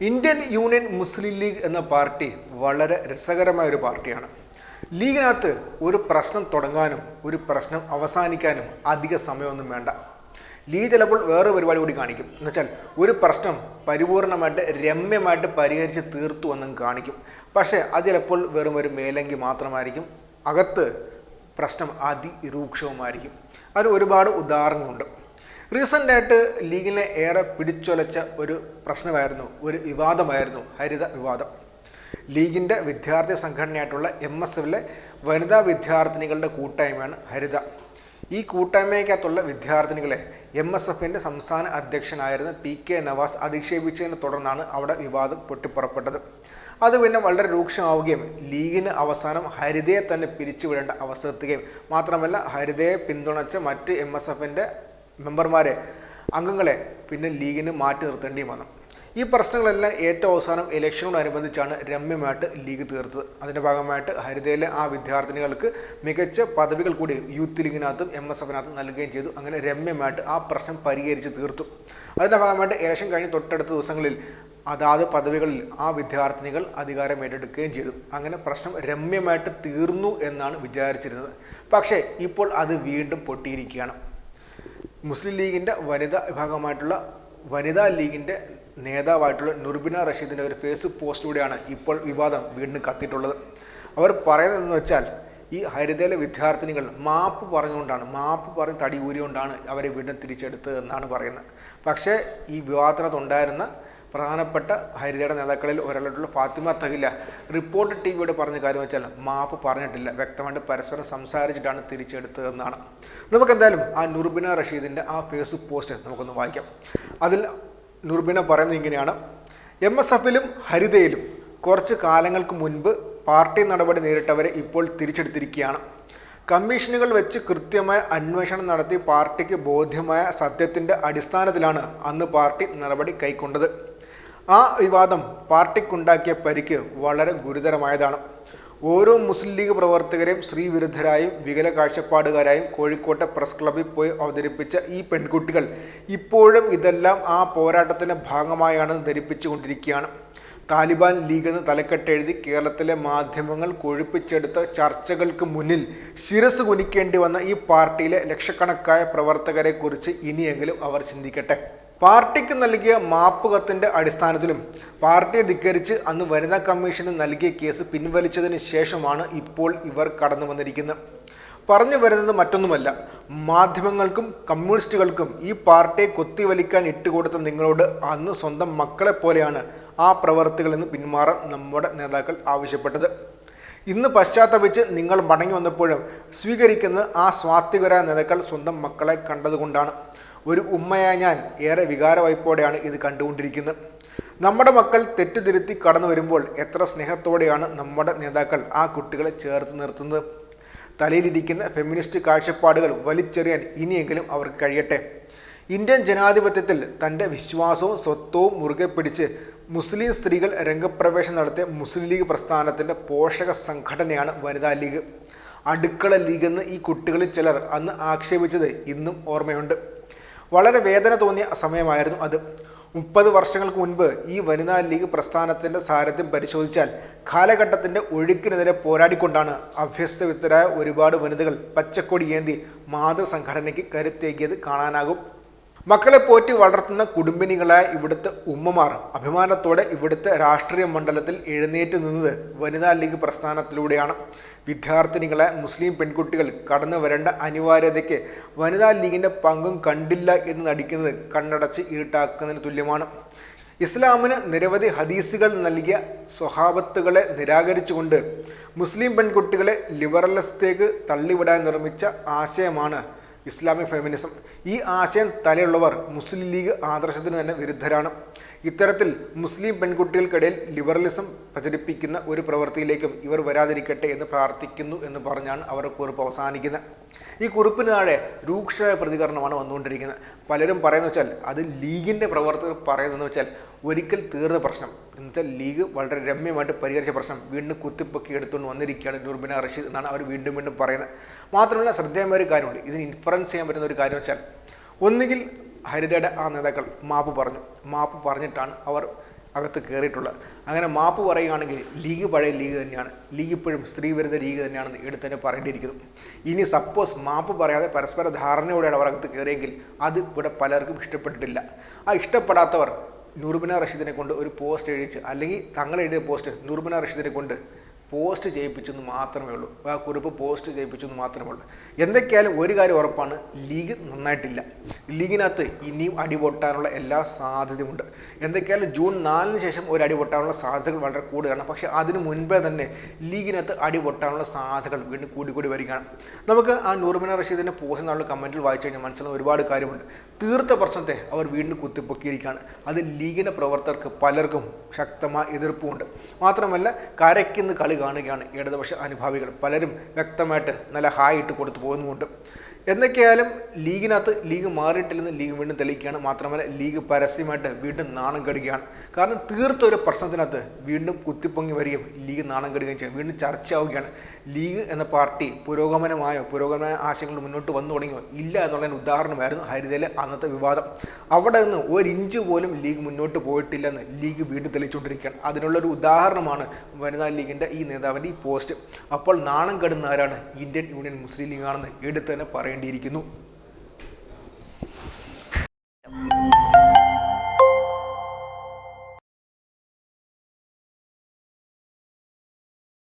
Indian Union Muslim League എന്ന party വളരെ രസകരമായ ഒരു പാർട്ടിയാണ്. ലീഗിനകത്ത് ഒരു പ്രശ്നം തുടങ്ങാനും ഒരു പ്രശ്നം അവസാനിക്കാനും അധിക സമയമൊന്നും വേണ്ട. ലീഗ് ചിലപ്പോൾ വേറെ പരിപാടി കൂടി കാണിക്കും. എന്നുവെച്ചാൽ ഒരു പ്രശ്നം പരിപൂർണമായിട്ട് രമ്യമായിട്ട് പരിഹരിച്ച് തീർത്തു എന്നും കാണിക്കും. പക്ഷേ അത് ചിലപ്പോൾ വെറും ഒരു മേലങ്കി മാത്രമായിരിക്കും. അകത്ത് പ്രശ്നം അതിരൂക്ഷവുമായിരിക്കും. അതിന് ഒരുപാട് ഉദാഹരണങ്ങളുണ്ട്. റീസെന്റായിട്ട് ലീഗിനെ ഏറെ പിടിച്ചൊലച്ച ഒരു പ്രശ്നമായിരുന്നു ഒരു വിവാദമായിരുന്നു ഹരിത വിവാദം. ലീഗിന്റെ വിദ്യാർത്ഥി സംഘടനയായിട്ടുള്ള എം എസ് എഫിലെ വനിതാ വിദ്യാർത്ഥിനികളുടെ കൂട്ടായ്മയാണ് ഹരിത. ഈ കൂട്ടായ്മയ്ക്കകത്തുള്ള വിദ്യാർത്ഥിനികളെ എം എസ് എഫിന്റെ സംസ്ഥാന അധ്യക്ഷനായിരുന്ന പി കെ നവാസ് അധിക്ഷേപിച്ചതിനെ തുടർന്നാണ് അവിടെ വിവാദം പൊട്ടിപ്പുറപ്പെട്ടത്. അത് പിന്നെ വളരെ രൂക്ഷമാവുകയും ലീഗിന് അവസാനം ഹരിതയെ തന്നെ പിരിച്ചുവിടേണ്ട അവസ്ഥയെത്തുകയും മാത്രമല്ല ഹരിതയെ പിന്തുണച്ച മറ്റ് എം എസ് എഫിന്റെ മെമ്പർമാരെ അംഗങ്ങളെ പിന്നെ ലീഗിന് മാറ്റി നിർത്തേണ്ടിയും വന്നു. ഈ പ്രശ്നങ്ങളെല്ലാം ഏറ്റവും അവസാനം ഇലക്ഷനോടനുബന്ധിച്ചാണ് രമ്യമായിട്ട് ലീഗ് തീർത്തത്. അതിന്റെ ഭാഗമായിട്ട് ഹരിതയിലെ ആ വിദ്യാർത്ഥിനികൾക്ക് മികച്ച പദവികൾ കൂടി യൂത്ത് ലീഗിനകത്തും എം എസ് എഫിനകത്തും നൽകുകയും ചെയ്തു. അങ്ങനെ രമ്യമായിട്ട് ആ പ്രശ്നം പരിഹരിച്ച് തീർത്തു. അതിന്റെ ഭാഗമായിട്ട് ഇലക്ഷൻ കഴിഞ്ഞ് തൊട്ടടുത്ത ദിവസങ്ങളിൽ അതാത് പദവികളിൽ ആ വിദ്യാർത്ഥിനികൾ അധികാരം ഏറ്റെടുക്കുകയും ചെയ്തു. അങ്ങനെ പ്രശ്നം രമ്യമായിട്ട് തീർന്നു എന്നാണ് വിചാരിച്ചിരുന്നത്. പക്ഷേ ഇപ്പോൾ അത് വീണ്ടും പൊട്ടിയിരിക്കുകയാണ്. മുസ്ലിം ലീഗിന്റെ വനിതാ വിഭാഗമായിട്ടുള്ള വനിതാ ലീഗിന്റെ നേതാവായിട്ടുള്ള നുർബിന റഷീദിന്റെ ഒരു ഫേസ്ബുക്ക് പോസ്റ്റിലൂടെയാണ് ഇപ്പോൾ വിവാദം വീണ്ടും കത്തിയിട്ടുള്ളത്. അവർ പറയുന്നതെന്ന് വെച്ചാൽ ഈ ഹരിതയിലെ വിദ്യാർത്ഥിനികൾ മാപ്പ് പറഞ്ഞുകൊണ്ടാണ് മാപ്പ് പറഞ്ഞ് തടി ഊരികൊണ്ടാണ് അവരെ വീണ്ടും തിരിച്ചെടുത്തത് എന്നാണ് പറയുന്നത്. പക്ഷേ ഈ വിവാദത്തിനകത്തുണ്ടായിരുന്ന പ്രധാനപ്പെട്ട ഹരിതയുടെ നേതാക്കളിൽ ഒരാളായിട്ടുള്ള ഫാത്തിമ തഹില റിപ്പോർട്ട് ടി വിയോട് പറഞ്ഞ കാര്യം വെച്ചാൽ മാപ്പ് പറഞ്ഞിട്ടില്ല. വ്യക്തമായിട്ട് പരസ്പരം സംസാരിച്ചിട്ടാണ് തിരിച്ചെടുത്തതെന്നാണ്. നമുക്കെന്തായാലും ആ നുർബിന റഷീദിന്റെ ആ ഫേസ്ബുക്ക് പോസ്റ്റ് നമുക്കൊന്ന് വായിക്കാം. അതിൽ നുർബിന പറയുന്നത് ഇങ്ങനെയാണ്. എം എസ് എഫിലും ഹരിതയിലും കുറച്ച് കാലങ്ങൾക്ക് മുൻപ് പാർട്ടി നടപടി നേരിട്ടവരെ ഇപ്പോൾ തിരിച്ചെടുത്തിരിക്കുകയാണ്. കമ്മീഷനുകൾ വെച്ച് കൃത്യമായ അന്വേഷണം നടത്തി പാർട്ടിക്ക് ബോധ്യമായ സത്യത്തിന്റെ അടിസ്ഥാനത്തിലാണ് അന്ന് പാർട്ടി നടപടി കൈക്കൊണ്ടത്. ആ വിവാദം പാർട്ടിക്കുണ്ടാക്കിയ പരിക്ക് വളരെ ഗുരുതരമായതാണ്. ഓരോ മുസ്ലിം ലീഗ് പ്രവർത്തകരെയും സ്ത്രീവിരുദ്ധരായും വികല കാഴ്ചപ്പാടുകാരായും കോഴിക്കോട്ടെ പ്രസ് ക്ലബ്ബിൽ പോയി അവതരിപ്പിച്ച ഈ പെൺകുട്ടികൾ ഇപ്പോഴും ഇതെല്ലാം ആ പോരാട്ടത്തിന്റെ ഭാഗമായാണ് ധരിപ്പിച്ചുകൊണ്ടിരിക്കുകയാണ്. താലിബാൻ ലീഗ് എന്ന് തലക്കെട്ടെഴുതി കേരളത്തിലെ മാധ്യമങ്ങൾ കൊഴുപ്പിച്ചെടുത്ത ചർച്ചകൾക്ക് മുന്നിൽ ശിരസ് കുനിക്കേണ്ടി വന്ന ഈ പാർട്ടിയിലെ ലക്ഷക്കണക്കായ പ്രവർത്തകരെക്കുറിച്ച് ഇനിയെങ്കിലും അവർ ചിന്തിക്കട്ടെ. പാർട്ടിക്ക് നൽകിയ മാപ്പ് കത്തിന്റെ അടിസ്ഥാനത്തിലും പാർട്ടിയെ ധിക്കരിച്ച് അന്ന് വനിതാ കമ്മീഷന് നൽകിയ കേസ് പിൻവലിച്ചതിന് ശേഷമാണ് ഇപ്പോൾ ഇവർ കടന്നു വന്നിരിക്കുന്നത്. പറഞ്ഞു വരുന്നത് മറ്റൊന്നുമല്ല. മാധ്യമങ്ങൾക്കും കമ്മ്യൂണിസ്റ്റുകൾക്കും ഈ പാർട്ടിയെ കൊത്തിവലിക്കാൻ ഇട്ടുകൊടുത്ത നിങ്ങളോട് അന്ന് സ്വന്തം മക്കളെ പോലെയാണ് ആ പ്രവർത്തികളിൽ നിന്ന് പിന്മാറാൻ നമ്മുടെ നേതാക്കൾ ആവശ്യപ്പെട്ടത്. ഇന്ന് പശ്ചാത്തപിച്ച് നിങ്ങൾ മടങ്ങി വന്നപ്പോഴും സ്വീകരിക്കുന്ന ആ സ്വാത്വികരായ നേതാക്കൾ സ്വന്തം മക്കളെ കണ്ടതുകൊണ്ടാണ്. ഒരു ഉമ്മയായ ഞാൻ ഏറെ വികാരവായ്പോടെയാണ് ഇത് കണ്ടുകൊണ്ടിരിക്കുന്നത്. നമ്മുടെ മക്കൾ തെറ്റുതിരുത്തി കടന്നു വരുമ്പോൾ എത്ര സ്നേഹത്തോടെയാണ് നമ്മുടെ നേതാക്കൾ ആ കുട്ടികളെ ചേർത്ത് നിർത്തുന്നത്. തലയിലിരിക്കുന്ന ഫെമിനിസ്റ്റ് കാഴ്ചപ്പാടുകൾ വലിച്ചെറിയാൻ ഇനിയെങ്കിലും അവർക്ക് കഴിയട്ടെ. ഇന്ത്യൻ ജനാധിപത്യത്തിൽ തന്റെ വിശ്വാസവും സ്വത്വവും മുറുകെ പിടിച്ച് മുസ്ലിം സ്ത്രീകൾ രംഗപ്രവേശം നടത്തിയ മുസ്ലിം ലീഗ് പ്രസ്ഥാനത്തിന്റെ പോഷക സംഘടനയാണ് വനിതാ ലീഗ്. അടുക്കള ലീഗെന്ന് ഈ കുട്ടികളിൽ ചിലർ അന്ന് ആക്ഷേപിച്ചത് ഇന്നും ഓർമ്മയുണ്ട്. വളരെ വേദന തോന്നിയ സമയമായിരുന്നു അത്. മുപ്പത് വർഷങ്ങൾക്ക് മുൻപ് ഈ വനിതാ ലീഗ് പ്രസ്ഥാനത്തിന്റെ സാരഥ്യം പരിശോധിച്ചാൽ കാലഘട്ടത്തിന്റെ ഒഴുക്കിനെതിരെ പോരാടിക്കൊണ്ടാണ് അഭ്യസ്തവിത്തരായ ഒരുപാട് വനിതകൾ പച്ചക്കൊടി ഏന്തി മാതൃസംഘടനയ്ക്ക് കരുത്തേകിയത് കാണാനാകും. മക്കളെ പോറ്റി വളർത്തുന്ന കുടുംബിനികളായ ഇവിടുത്തെ ഉമ്മമാർ അഭിമാനത്തോടെ ഇവിടുത്തെ രാഷ്ട്രീയ മണ്ഡലത്തിൽ എഴുന്നേറ്റ് നിന്നത് വനിതാ ലീഗ് പ്രസ്ഥാനത്തിലൂടെയാണ്. വിദ്യാർത്ഥിനികളെ മുസ്ലിം പെൺകുട്ടികൾ കടന്നു വരേണ്ട അനിവാര്യതയ്ക്ക് വനിതാ ലീഗിന്റെ പങ്കും കണ്ടില്ല എന്ന് നടിക്കുന്നത് കണ്ണടച്ച് ഇരുട്ടാക്കുന്നതിന് തുല്യമാണ്. ഇസ്ലാമിന് നിരവധി ഹദീസുകൾ നൽകിയ സ്വഹാബത്തുകളെ നിരാകരിച്ചുകൊണ്ട് മുസ്ലിം പെൺകുട്ടികളെ ലിബറലിസത്തേക്ക് തള്ളിവിടാൻ നിർമ്മിച്ച ആശയമാണ് ഇസ്ലാമിക് ഫെമിനിസം. ഈ ആശയം തലയുള്ളവർ മുസ്ലിം ലീഗ് ആദർശത്തിന് തന്നെ വിരുദ്ധരാണ്. ഇത്തരത്തിൽ മുസ്ലിം പെൺകുട്ടികൾക്കിടയിൽ ലിബറലിസം പ്രചരിപ്പിക്കുന്ന ഒരു പ്രവൃത്തിയിലേക്കും ഇവർ വരാതിരിക്കട്ടെ എന്ന് പ്രാർത്ഥിക്കുന്നു എന്ന് പറഞ്ഞാണ് അവർ കുറിപ്പ് അവസാനിക്കുന്നത്. ഈ കുറിപ്പിന് താഴെ രൂക്ഷമായ പ്രതികരണമാണ് വന്നുകൊണ്ടിരിക്കുന്നത്. പലരും പറയുന്നത് വെച്ചാൽ അത് ലീഗിന്റെ പ്രവർത്തകർ പറയുന്നതെന്ന് വെച്ചാൽ ഒരിക്കൽ തീർന്ന പ്രശ്നം. എന്നുവെച്ചാൽ ലീഗ് വളരെ രമ്യമായിട്ട് പരിഹരിച്ച പ്രശ്നം. വീണ്ടും കുത്തിപ്പൊക്കി എടുത്തുകൊണ്ട് വന്നിരിക്കുകയാണ് നുർബിന റഷീദ് എന്നാണ് അവർ വീണ്ടും വീണ്ടും പറയുന്നത്. മാത്രമല്ല ശ്രദ്ധേയമായ ഒരു കാര്യമുണ്ട്. ഇതിന് ഇൻഫറൻസ് ചെയ്യാൻ പറ്റുന്ന ഒരു കാര്യം വെച്ചാൽ ഒന്നുകിൽ ഹരിതയുടെ ആ നേതാക്കൾ മാപ്പ് പറഞ്ഞു. മാപ്പ് പറഞ്ഞിട്ടാണ് അവർ അകത്ത് കയറിയിട്ടുള്ളത് അങ്ങനെ മാപ്പ് പറയുകയാണെങ്കിൽ ലീഗ് പഴയ ലീഗ് തന്നെയാണ്. ലീഗ് ഇപ്പോഴും സ്ത്രീവിരുദ്ധ ലീഗ് തന്നെയാണെന്ന് എടുത്തന്നെ പറയേണ്ടിയിരിക്കുന്നു. ഇനി സപ്പോസ് മാപ്പ് പറയാതെ പരസ്പര ധാരണയോടെയാണ് അവർ അകത്ത് കയറിയെങ്കിൽ അത് ഇവിടെ പലർക്കും ഇഷ്ടപ്പെട്ടിട്ടില്ല. ആ ഇഷ്ടപ്പെടാത്തവർ നൂർബിന റഷീദിനെ കൊണ്ട് ഒരു പോസ്റ്റ് എഴുതിച്ച് അല്ലെങ്കിൽ തങ്ങൾ എഴുതിയ പോസ്റ്റ് നൂർബിന റഷീദിനെ കൊണ്ട് പോസ്റ്റ് ചെയ്യിപ്പിച്ചെന്ന് മാത്രമേ ഉള്ളൂ. ആ കുറിപ്പ് പോസ്റ്റ് ചെയ്യിപ്പിച്ചെന്ന് മാത്രമേ ഉള്ളൂ. എന്തൊക്കെയായാലും ഒരു കാര്യം ഉറപ്പാണ് ലീഗ് നന്നായിട്ടില്ല. ലീഗിനകത്ത് ഇനിയും അടി പൊട്ടാനുള്ള എല്ലാ സാധ്യതയുമുണ്ട്. എന്തൊക്കെയായാലും ജൂൺ നാലിന് ശേഷം ഒരു അടി പൊട്ടാനുള്ള സാധ്യതകൾ വളരെ കൂടുതലാണ്. പക്ഷേ അതിന് മുൻപേ തന്നെ ലീഗിനകത്ത് അടി പൊട്ടാനുള്ള സാധ്യതകൾ വീണ്ടും കൂടിക്കൂടി വരികയാണ്. നമുക്ക് ആ നൂർമിന റഷീദിന്റെ പോസ്റ്റ് എന്നുള്ള കമന്റിൽ വായിച്ചു കഴിഞ്ഞാൽ മനസ്സിലാവുന്ന ഒരുപാട് കാര്യമുണ്ട്. തീർത്ത പ്രശ്നത്തെ അവർ വീണ്ടും കുത്തിപ്പൊക്കിയിരിക്കുകയാണ്. അത് ലീഗിന്റെ പ്രവർത്തകർക്ക് പലർക്കും ശക്തമായ എതിർപ്പുമുണ്ട്. മാത്രമല്ല കരയ്ക്കുന്ന കളി കാണുകയാണ് ഇടതുപക്ഷ അനുഭാവികൾ. പലരും വ്യക്തമായിട്ട് നല്ല ഹായ് ഇട്ട് കൊടുത്തു പോകുന്നുമുണ്ട്. എന്തൊക്കെയായാലും ലീഗിനകത്ത് ലീഗ് മാറിയിട്ടില്ലെന്ന് ലീഗ് വീണ്ടും തെളിയിക്കുകയാണ്. മാത്രമല്ല ലീഗ് പരസ്യമായിട്ട് വീണ്ടും നാണം കെടുകയാണ്. കാരണം തീർത്ത ഒരു പ്രശ്നത്തിനകത്ത് വീണ്ടും കുത്തിപ്പൊങ്ങി വരികയും ലീഗ് നാണം കെടുകയും ചെയ്യും. വീണ്ടും ചർച്ചയാവുകയാണ്. ലീഗ് എന്ന പാർട്ടി പുരോഗമനമായോ പുരോഗമന ആശയങ്ങൾ മുന്നോട്ട് വന്നു തുടങ്ങിയോ ഇല്ല എന്നുള്ളതിന് ഉദാഹരണമായിരുന്നു ഹരിതയിലെ അന്നത്തെ വിവാദം. അവിടെ നിന്ന് ഒരു ഇഞ്ച് പോലും ലീഗ് മുന്നോട്ട് പോയിട്ടില്ലെന്ന് ലീഗ് വീണ്ടും തെളിയിച്ചുകൊണ്ടിരിക്കുകയാണ്. അതിനുള്ളൊരു ഉദാഹരണമാണ് വനിതാ ലീഗിന്റെ ഈ നേതാവിന്റെ ഈ പോസ്റ്റ്. അപ്പോൾ നാണം കെടുന്ന ആരാണ്? ഇന്ത്യൻ യൂണിയൻ മുസ്ലിം ലീഗാണെന്ന് എടുത്ത് തന്നെ പറയേണ്ടിയിരിക്കുന്നു.